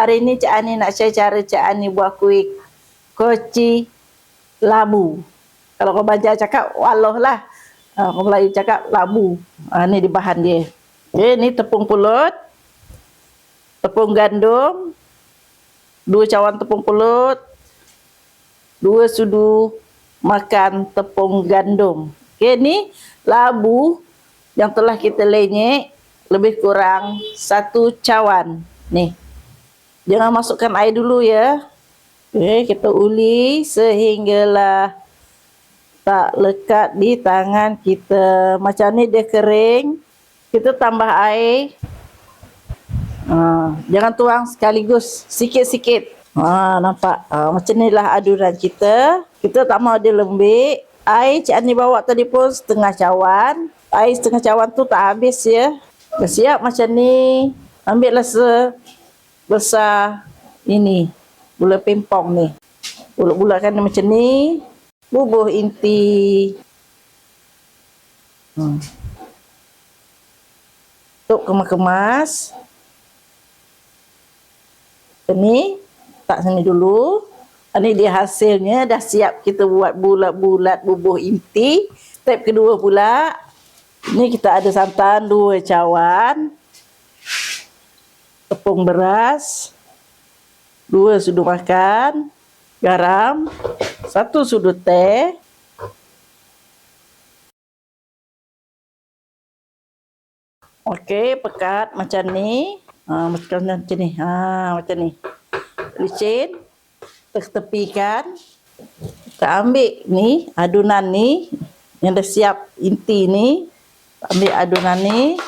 hari ni Cik Ani nak share cara Cik Ani buat kuih koci labu. Kalau kau baca cakap waloh lah. Ha, kau Melayu cakap labu. Ha, ni di bahan dia. Okay, ni tepung pulut. Tepung gandum. Dua cawan tepung pulut. Dua sudu makan tepung gandum. Okay, ni labu yang telah kita lenyek lebih kurang satu cawan. Ni. Jangan masukkan air dulu ya. Okay, kita uli sehinggalah tak lekat di tangan kita. Macam ni dia kering. Kita tambah air. Ha, jangan tuang sekaligus. Sikit-sikit. Ha, nampak? Ha, macam ni lah adunan kita. Kita tak mau dia lembik. Air Cik Ani bawa tadi pun setengah cawan. Air setengah cawan tu tak habis ya. Dah siap macam ni. Ambillah sebesar ini. Gula pimpong ni. Bulat-bulatkan macam ni. Bubuh inti. Hmm. Tuk kemas-kemas. Ini tak sini dulu. Ini dia hasilnya dah siap kita buat bulat-bulat bubuh inti. Step kedua pula. Ini kita ada santan dua cawan. Tepung beras. Dua sudu makan. Garam. Satu sudu teh. Okey, pekat macam ni. Ha, macam macam ni. Ha, macam ni. Licin. Tepikan. Kita ambil ni, adunan ni. Yang dah siap inti ni. Ambil adunan ni.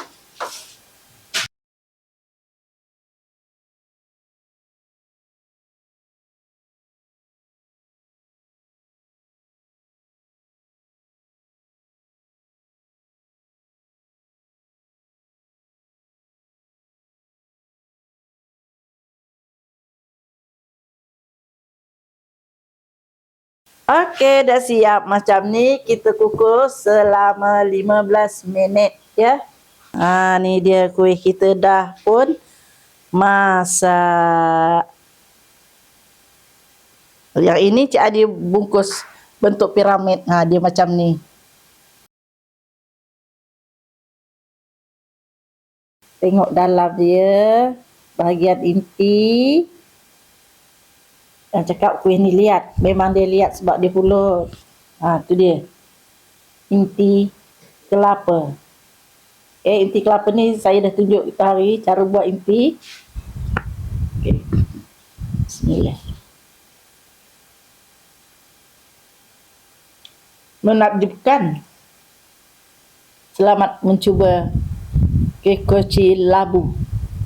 Okey, dah siap macam ni. Kita kukus selama 15 minit ya. Ha ni dia kuih kita dah pun masak. Yang ini Cik Adi bungkus bentuk piramid. Ha dia macam ni. Tengok dalam dia bahagian inti. Yang cakap kuih ni lihat. Memang dia lihat sebab dia pulut. Ha, tu dia. Inti kelapa. Eh, inti kelapa ni saya dah tunjuk kita hari cara buat inti. Okay. Bismillah. Menakjubkan. Selamat mencuba kekoci labu.